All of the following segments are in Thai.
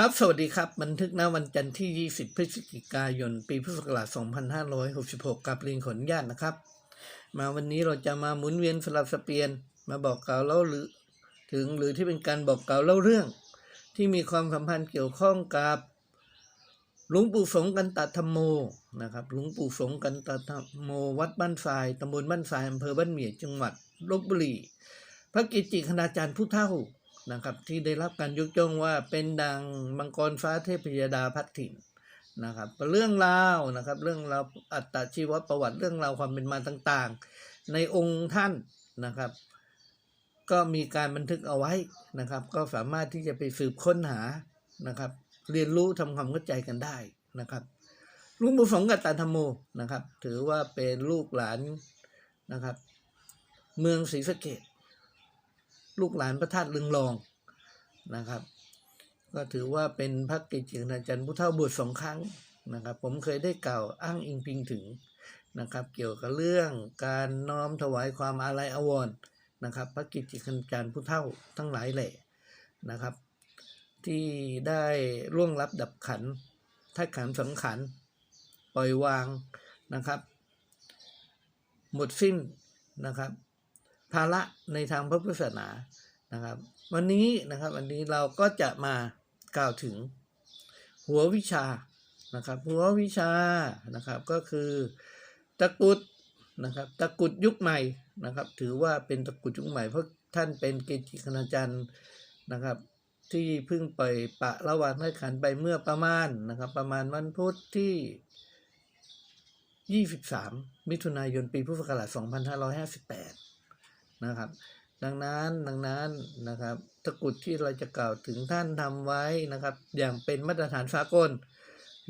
ครับ สวัสดีครับ บันทึกณวันจันทร์ที่ 20 พฤศจิกายน ปีพุทธศักราช 2566 กับลิงขนญาตนะครับ มาวันนี้เราจะมาหมุนเวียนสลับสเปลี่ยน มาบอกกล่าวเล่าหรือ ถึงหรือที่เป็นการบอกกล่าวเล่าเรื่อง ที่มีความสัมพันธ์เกี่ยวข้องกับหลวงปู่สงกันตธรรมโมนะครับหลวงปู่สงกันตธรรมโม วัดบ้านทรายตำบลบ้านทรายอำเภอบ้านเหมียจังหวัดลบบุรีพระกิจจิคณาจารย์ผู้เท่า นะครับที่ได้รับการยกย่องว่าเป็นดังมังกรฟ้าเทพยดาพัดถิ่นนะครับเรื่องราวนะครับเรื่องราวอัตชีวประวัติเรื่องราวความเป็นมาต่างๆ ในองค์ท่านนะครับ ก็มีการบันทึกเอาไว้นะครับ ก็สามารถที่จะไปสืบค้นหานะครับ เรียนรู้ทำความเข้าใจกันได้นะครับลุงบุญสงกับตาธรรมโมนะครับ ถือว่าเป็นลูกหลานนะครับ เมืองศรีสะเกด ลูกหลานพระธาตุลึงรองนะครับ ก็ถือว่าเป็นพระกิจจิอาจารย์ผู้เฒ่าบวชสองครั้งนะครับ ผมเคยได้กล่าวอ้างอิงพิงถึงนะครับ เกี่ยวกับเรื่องการน้อมถวายความอาลัยอาวรณ์นะครับ พระกิจจิอาจารย์ผู้เฒ่าทั้งหลายแหล่นะครับ ที่ได้ร่วงรับดับขันท่าขันสังขันปล่อยวางนะครับ หมดสิ้นนะครับ ภาระในทางพระพุทธศาสนานะครับ วันนี้นะครับวันนี้เราก็จะมากล่าวถึงหัววิชานะครับ หัววิชานะครับก็คือตะกุดนะครับตะกุดยุคใหม่นะครับ ถือว่าเป็นตะกุดยุคใหม่เพราะท่านเป็นเกจิคณาจารย์นะครับ ที่เพิ่งปล่อยปะละวางให้ขันไปเมื่อประมาณนะครับ ประมาณวันพุธที่ 23 มิถุนายนปีพุทธศักราช2558 นะครับ ดังนั้นดังนั้นนะครับตะกรุดที่เราจะกล่าวถึงท่านทำไว้นะครับ อย่างเป็นมาตรฐานสากล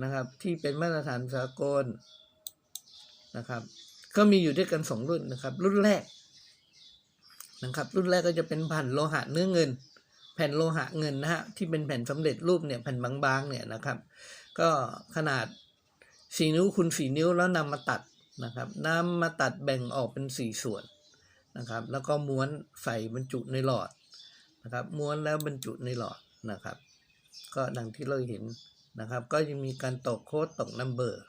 นะครับ ที่เป็นมาตรฐานสากลนะครับ ก็มีอยู่ด้วยกันสองรุ่นนะครับ รุ่นแรกนะครับ รุ่นแรกก็จะเป็นแผ่นโลหะเนื้อเงิน แผ่นโลหะเงินนะฮะที่เป็นแผ่นสำเร็จรูปเนี่ยแผ่นบางๆเนี่ยนะครับ ก็ขนาดสี่นิ้วคูณสี่นิ้วแล้วนำมาตัดนะครับนำมาตัดแบ่งออกเป็นสี่ส่วน นะครับ แล้วก็ม้วนใส่บรรจุในหลอดนะครับ ม้วนแล้วบรรจุในหลอดนะครับ ก็ดังที่เราเห็นนะครับ ก็ยังมีการตอกโค้ดตอกนัมเบอร์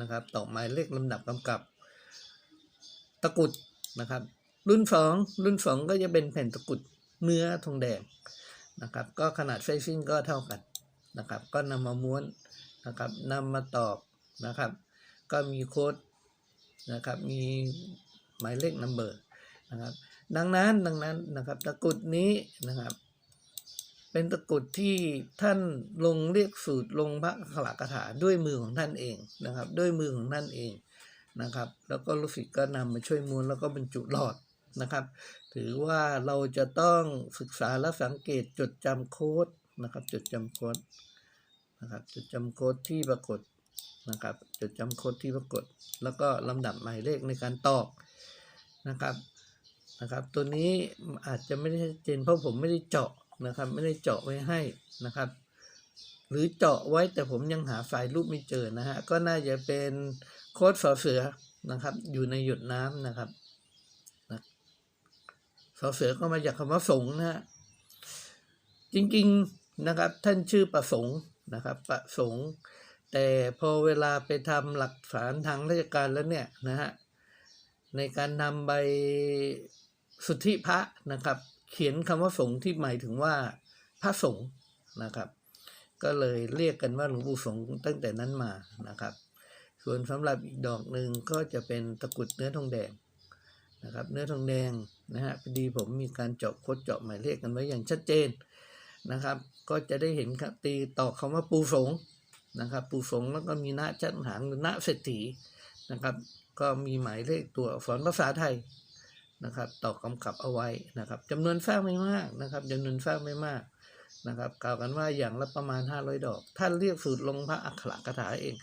นะครับตอกหมายเลขลำดับกำกับ ตะกุดนะครับ รุ่นสองรุ่นสองก็จะเป็นแผ่นตะกุดเนื้อทองแดงนะครับ ก็ขนาดไซซิ่งก็เท่ากันนะครับ ก็นำมาม้วนนะครับนำมาตอกนะครับ ก็มีโค้ดนะครับ มีหมายเลขนัมเบอร์ นะครับ ดังนั้นดังนั้นนะครับตะกุดนี้นะครับ เป็นตะกุดที่ท่านลงเรียกสูตรลงพระอักขระคาถาด้วยมือของท่านเองนะครับ ด้วยมือของท่านเองนะครับ แล้วก็ลูกศิษย์ก็นำมาช่วยม้วนแล้วก็บรรจุหลอดนะครับ ถือว่าเราจะต้องศึกษาและสังเกตจดจำโค้ดนะครับ จดจำโค้ดนะครับจดจำโค้ดที่ปรากฏนะครับจดจำโค้ดที่ปรากฏ แล้วก็ลำดับหมายเลขในการตอกนะครับ นะครับ ตัวนี้อาจจะไม่ได้ชัดเจนเพราะผมไม่ได้เจาะนะครับ ไม่ได้เจาะไว้ให้นะครับ หรือเจาะไว้แต่ผมยังหาไฟล์รูปไม่เจอนะฮะก็น่าจะเป็นโค้ดสอเสือนะครับ อยู่ในหยดน้ำนะครับนะสอเสือก็มาจากคำว่าสงนะฮะจริงๆนะครับท่านชื่อประสงค์นะครับประสงค์แต่พอเวลาไปทำหลักฐานทางราชการแล้วเนี่ยนะฮะในการนำใบ สุทธิพระนะครับ เขียนคำว่าสงฆ์ที่หมายถึงว่าพระสงฆ์นะครับ ก็เลยเรียกกันว่าหลวงปู่สงฆ์ตั้งแต่นั้นมานะครับ ส่วนสำหรับอีกดอกหนึ่งก็จะเป็นตะกุดเนื้อทองแดงนะครับ เนื้อทองแดงนะฮะพอดีผมมีการเจาะโคดเจาะหมายเลขกันไว้อย่างชัดเจนนะครับ ก็จะได้เห็นครับตีต่อคำว่าปูสงนะครับ ปูสงแล้วก็มีณจันหางหรือณเศรษฐีนะครับ ก็มีหมายเลขตัวอักษรภาษาไทย นะครับต่อกำกับเอาไว้นะครับจำนวนสร้างไม่มากนะครับจำนวนสร้างไม่มากนะครับกล่าวกันว่าอย่างละประมาณ 500 ดอก ท่านเรียกสูตรลงพระอักขระคาถาเอง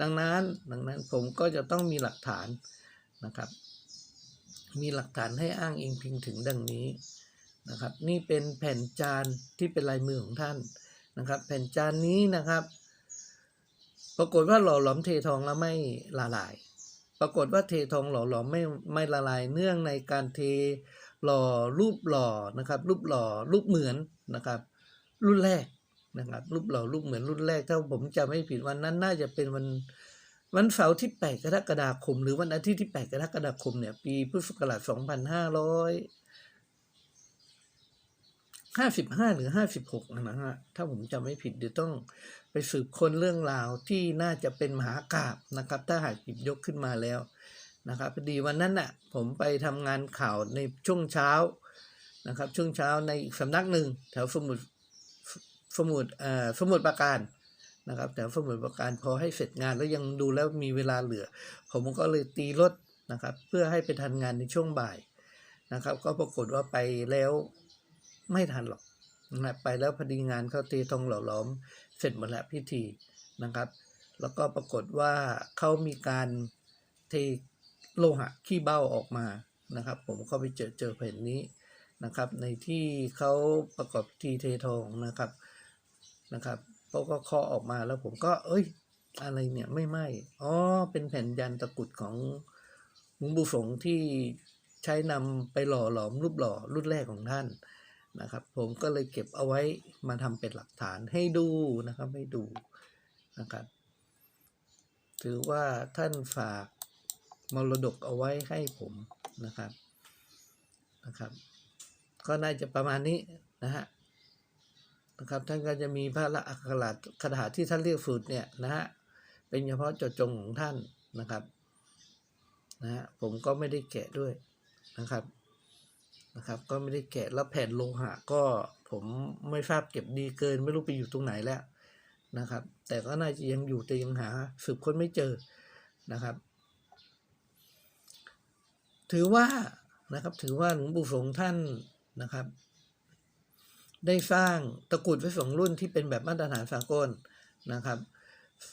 ดังนั้นดังนั้นผมก็จะต้องมีหลักฐานนะครับ มีหลักฐานให้อ้างอิงพิงถึงดังนี้นะครับ นี่เป็นแผ่นจานที่เป็นลายมือของท่านนะครับ แผ่นจานนี้นะครับ ปรากฏว่าหล่อหลอมเททองแล้วไม่ละลาย ปรากฏว่าเททองหล่อหลอมไม่ไม่ละลายเนื่องในการเทหล่อรูปหล่อนะครับ รูปหล่อรูปเหมือนนะครับ รุ่นแรกนะครับรูปหล่อรูปเหมือนรุ่นแรกถ้าผมจำไม่ผิดวันนั้นน่าจะเป็นวันวันเสาร์ที่ 8 กรกฎาคม หรือวันอาทิตย์ที่ 8 กรกฎาคมเนี่ยปีพุทธศักราช 2500 ห้าสิบห้าหรือ56นะฮะถ้าผมจำไม่ผิดเดี๋ยวต้องไปสืบค้นเรื่องราวที่น่าจะเป็นมหากราบนะครับ ถ้าหากหยิบยกขึ้นมาแล้วนะครับพอดีวันนั้นน่ะผมไปทำงานข่าวในช่วงเช้านะครับ ช่วงเช้าในอีกสำนักหนึ่งแถวสมุทรสมุทรเอ่อสมุทรปราการนะครับแถวสมุทรปราการพอให้เสร็จงานแล้วยังดูแล้วมีเวลาเหลือ ผมก็เลยตีรถนะครับ เพื่อให้ไปทันงานในช่วงบ่ายนะครับ ก็ปรากฏว่าไปแล้ว ไม่ทันหรอกนะไปแล้วพอดีงานเขาตีทองหล่อหลอมเสร็จหมดแล้วพิธีนะครับ แล้วก็ปรากฏว่าเขามีการเทโลหะขี้เบ้าออกมานะครับ ผมก็ไปเจอเจอแผ่นนี้นะครับ ในที่เขาประกอบพิธีเททองนะครับนะครับเขาก็เคาะออกมาแล้วผมก็ เอ้ย อะไรเนี่ยไม่ไหมอ๋อเป็นแผ่นยันตะกุดของหลวงปู่สงที่ใช้นำไปหล่อหลอมรูปหล่อรุ่นแรกของท่าน นะครับ ผมก็เลยเก็บเอาไว้มาทำเป็นหลักฐานให้ดูนะครับให้ดูนะครับ ถือว่าท่านฝากมรดกเอาไว้ให้ผมนะครับนะครับ ก็น่าจะประมาณนี้นะฮะนะครับท่านก็จะมีพระละอักขระคาถาที่ท่านเรียกสูตรเนี่ยนะฮะเป็นเฉพาะเจาะจงของท่านนะครับนะฮะผมก็ไม่ได้แกะด้วยนะครับ นะครับ ก็ไม่ได้แกะแล้วแผ่นโลหะก็ผมไม่ทราบเก็บดีเกิน ไม่รู้ไปอยู่ตรงไหนแล้วนะครับ แต่ก็น่าจะยังอยู่แต่ยังหาสืบค้นไม่เจอนะครับ ถือว่านะครับถือว่าหลวงปู่สงฆ์ท่านนะครับ ได้สร้างตะกรุดไว้สองรุ่นที่เป็นแบบมาตรฐานสากลนะครับ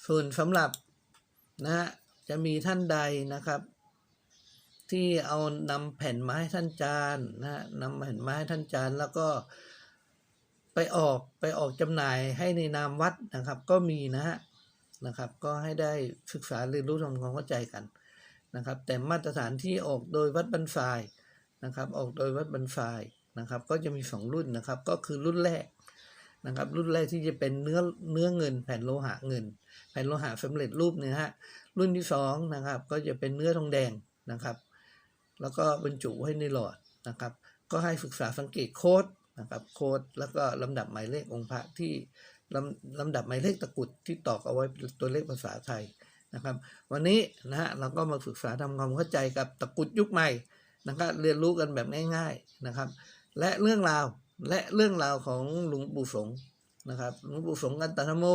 ส่วนสำหรับนะจะมีท่านใดนะครับ ที่เอานำแผ่นไม้ท่านจานนะฮะนำแผ่นไม้ท่านจานแล้วก็ไปออกไปออกจำหน่ายให้ในนามวัดนะครับ ก็มีนะฮะนะครับ ก็ให้ได้ศึกษาเรียนรู้ทำความเข้าใจกันนะครับ แต่มาตรฐานที่ออกโดยวัดบันทรายนะครับ ออกโดยวัดบันทรายนะครับ ก็จะมีสองรุ่นนะครับ ก็คือรุ่นแรกนะครับ รุ่นแรกที่จะเป็นเนื้อเนื้อเงิน แผ่นโลหะเงิน แผ่นโลหะสำเร็จรูปเนี่ยฮะรุ่นที่สองนะครับก็จะเป็นเนื้อทองแดงนะครับ แล้วก็บรรจุไว้ในหลอดนะครับ ก็ให้ศึกษาสังเกตโค้ดนะครับโค้ดแล้วก็ลำดับหมายเลของค์พระที่ลำลำดับหมายเลขตะกุดที่ตอกเอาไว้เป็นตัวเลขภาษาไทยนะครับ วันนี้นะฮะเราก็มาศึกษาทำความเข้าใจกับตะกุดยุคใหม่นะครับเรียนรู้กันแบบง่าย ๆนะครับ และเรื่องราวและเรื่องราวของหลวงปู่สงนะครับหลวงปู่สงกันตธรรมโม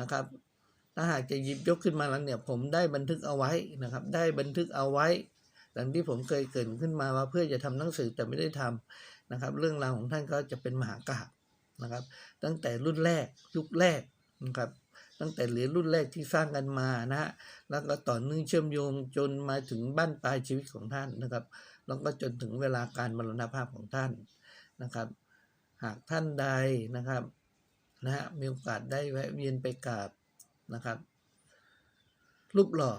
นะครับ ถ้าหากจะหยิบยกขึ้นมาแล้วเนี่ยผมได้บันทึกเอาไว้นะครับ ได้บันทึกเอาไว้ ดังที่ผมเคยเกรินขึ้นมาว่าเพื่อจะทำหนังสือแต่ไม่ได้ทำนะครับ เรื่องราวของท่านก็จะเป็นมหากาพย์นะครับ ตั้งแต่รุ่นแรกยุคแรกนะครับตั้งแต่เหรียญรุ่นแรกที่สร้างกันมานะฮะ แล้วก็ต่อเนื่องเชื่อมโยงจนมาถึงบ้านปลายชีวิตของท่านนะครับ แล้วก็จนถึงเวลาการมรณภาพของท่านนะครับ หากท่านใดนะครับนะฮะมีโอกาสได้แวะเวียนไปกราบนะครับ รูปหล่อ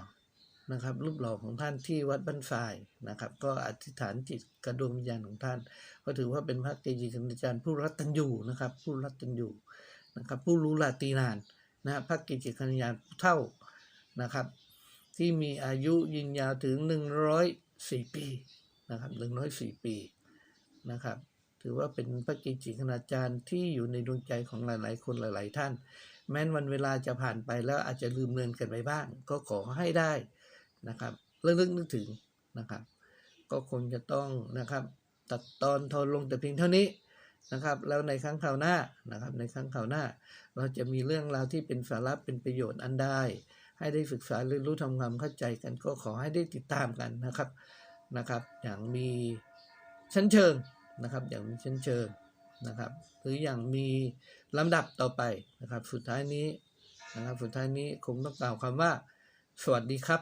นะครับรูปหล่อของท่านที่วัดบ้านทรายนะครับ ก็อธิษฐานจิตกระดวงวิญญาณของท่าน ก็ถือว่าเป็นพระเกจิคณาจารย์ผู้รัตตัญญูนะครับ ผู้รัตตัญญูนะครับ ผู้รู้ลาตีนานนะฮะพระเกจิคณาจารย์เท่านะครับ ที่มีอายุยืนยาวถึงหนึ่งร้อยสี่ปีนะครับหนึ่งร้อยสี่ปีนะครับ ถือว่าเป็นพระเกจิคณาจารย์ที่อยู่ในดวงใจของหลาย ๆ คนหลาย ๆ ท่าน แม้นวันเวลาจะผ่านไปแล้วอาจจะลืมเลือนกันไปบ้าง ก็ขอให้ได้ นะครับเรื่องนึกนึกถึงนะครับ ก็คงจะต้องนะครับ ตัดตอนทอนลงแต่เพียงเท่านี้นะครับ แล้วในครั้งคราวหน้านะครับ ในครั้งคราวหน้า เราจะมีเรื่องราวที่เป็นสาระเป็นประโยชน์อันใดให้ได้ศึกษาเรียนรู้ทำความเข้าใจกันก็ขอให้ได้ติดตามกันนะครับนะครับ อย่างมีชั้นเชิงนะครับ อย่างมีชั้นเชิงนะครับหรืออย่างมีลำดับต่อไปนะครับ สุดท้ายนี้นะครับ สุดท้ายนี้คงต้องกล่าวคำว่า สวัสดีครับ